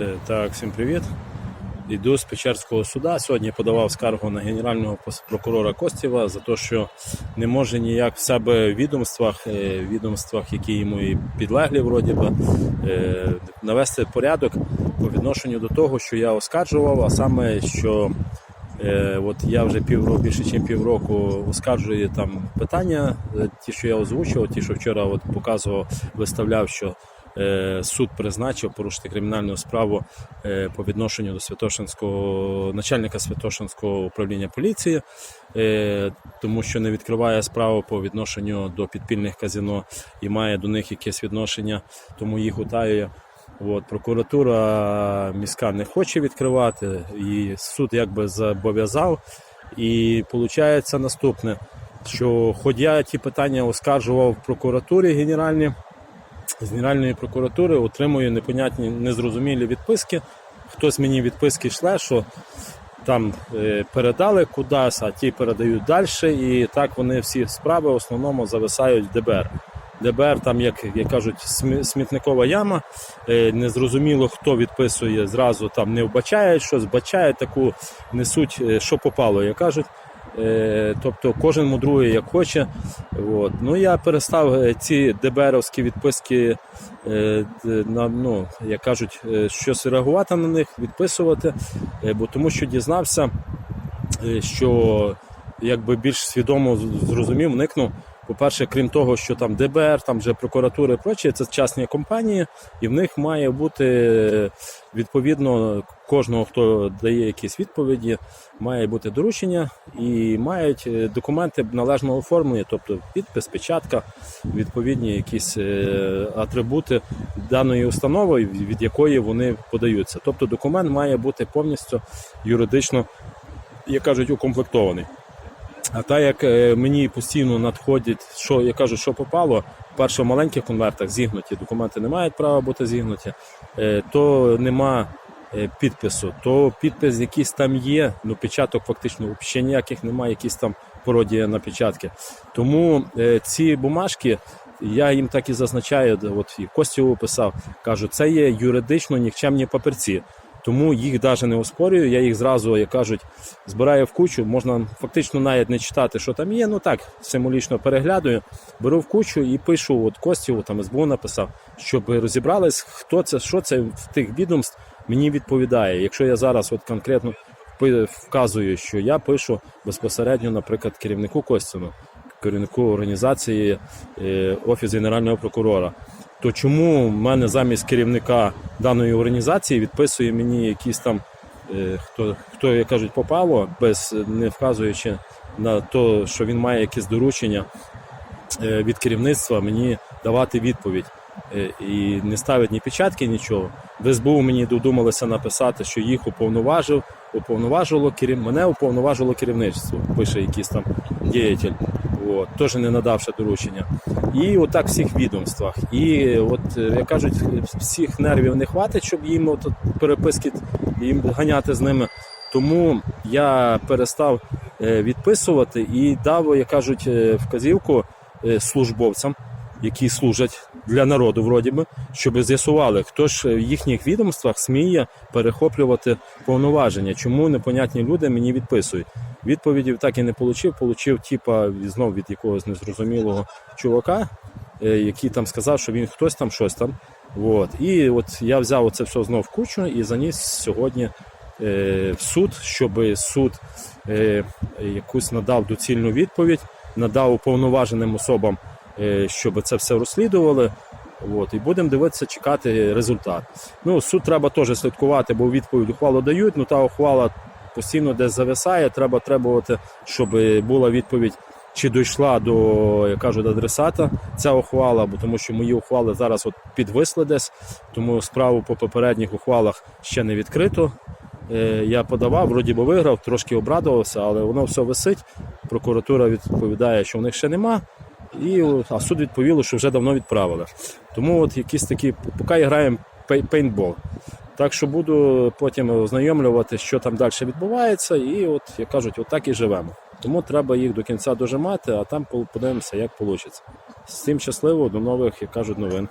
Е, Так, всім привіт. Йду з Печерського суда. Сьогодні подавав скаргу на генерального прокурора Костєва за те, що не може ніяк в себе в відомствах, е, відомствах, які йому і підлеглі, вроді би, е, навести порядок по відношенню до того, що я оскаржував, а саме, що от я вже півроку, більше ніж півроку оскаржую там питання, ті, що я озвучував, ті, що вчора от показував, виставляв, що суд призначив порушити кримінальну справу е, по відношенню до Святошинського начальника Святошинського управління поліції, е, тому що не відкриває справу по відношенню до підпільних казино і має до них якесь відношення, тому їх утаює. От, прокуратура міська не хоче відкривати, і суд якби зобов'язав. І виходить наступне, що хоч я ті питання оскаржував в прокуратурі генеральній, з Генеральної прокуратури отримую непонятні незрозумілі відписки. Хтось мені відписки шле, що там е, передали кудись, а ті передають далі. І так вони всі справи в основному зависають в ДБР. ДБР, там, як, як кажуть, смітникова яма. Е, Незрозуміло, хто відписує, зразу там не вбачає щось, вбачає таку несуть, е, що попало, як кажуть. Е, Тобто кожен мудрує як хоче. От. Ну, я перестав е, ці ДБРовські відписки, е, на, ну, як кажуть, щось реагувати на них, відписувати, бо тому що дізнався, що якби більш свідомо зрозумів, вникнув. По-перше, крім того, що там ДБР, там вже прокуратура і прочі, це частні компанії, і в них має бути відповідно кожного, хто дає якісь відповіді, має бути доручення і мають е, документи належного оформлення, тобто підпис, печатка, відповідні якісь е, атрибути даної установи, від якої вони подаються. Тобто документ має бути повністю юридично, як кажуть, укомплектований. А так як е, мені постійно надходять, що я кажу, що попало, перше в маленьких конвертах зігнуті, документи не мають права бути зігнуті, е, то нема е, підпису, то підпис якийсь там є, ну печаток фактично ще ніяких немає, якісь там пародія на печатки. Тому ці бумажки. Я їм так і зазначаю, от і Костю писав, кажу, це є юридично нікчемні папірці. Тому їх навіть не оспорюю, я їх зразу, як кажуть, збираю в кучу. Можна фактично навіть не читати, що там є. Ну так, символічно переглядаю, беру в кучу і пишу от Костю, там СБУ написав, щоб розібрались, хто це, що це в тих відомств мені відповідає. Якщо я зараз от конкретно вказую, що я пишу безпосередньо, наприклад, керівнику Костяну, керівнику організації е, Офіс Генерального прокурора. То чому в мене замість керівника даної організації відписує мені якісь там е, хто, хто як кажуть, попало, без не вказуючи на те, що він має якесь доручення е, від керівництва мені давати відповідь. Е, І не ставить ні печатки, нічого. В СБУ мені додумалося написати, що їх уповноважив, уповноважувало керів... мене уповноважило керівництво, пише якийсь там діятель, от, теж не надавши доручення. І отак в всіх відомствах. І от, як кажуть, всіх нервів не хватить, щоб їм от переписки їм ганяти з ними. Тому я перестав е, відписувати і дав, як кажуть, е, вказівку е, службовцям, які служать для народу, вроді би, щоб з'ясували, хто ж в їхніх відомствах сміє перехоплювати повноваження, чому непонятні люди мені відписують. Відповідів так і не отримав, получив типа знов від якогось незрозумілого чувака, е, який там сказав, що він хтось там щось там. От. І от я взяв це все знов в кучу і заніс сьогодні е, в суд, щоб суд е, якусь надав доцільну відповідь, надав уповноваженим особам, щоб це все розслідували. От, і будемо дивитися, чекати результат. Ну, суд треба теж слідкувати, бо відповідь ухвалу дають, ну та ухвала постійно десь зависає. Треба требувати, щоб була відповідь, чи дійшла до, як кажуть, адресата ця ухвала, бо тому що мої ухвали зараз от підвисли десь, тому справу по попередніх ухвалах ще не відкрито. Е, Я подавав, вроді би виграв, трошки обрадувався, але воно все висить. Прокуратура відповідає, що в них ще нема. І, а суд відповіло, що вже давно відправили. Тому от якісь такі, поки граємо пейнтбол. Так що буду потім ознайомлювати, що там далі відбувається, і от, як кажуть, отак і живемо. Тому треба їх до кінця дожимати, а там подивимося, як вийде. Всім щасливо, до нових, як кажуть, новин.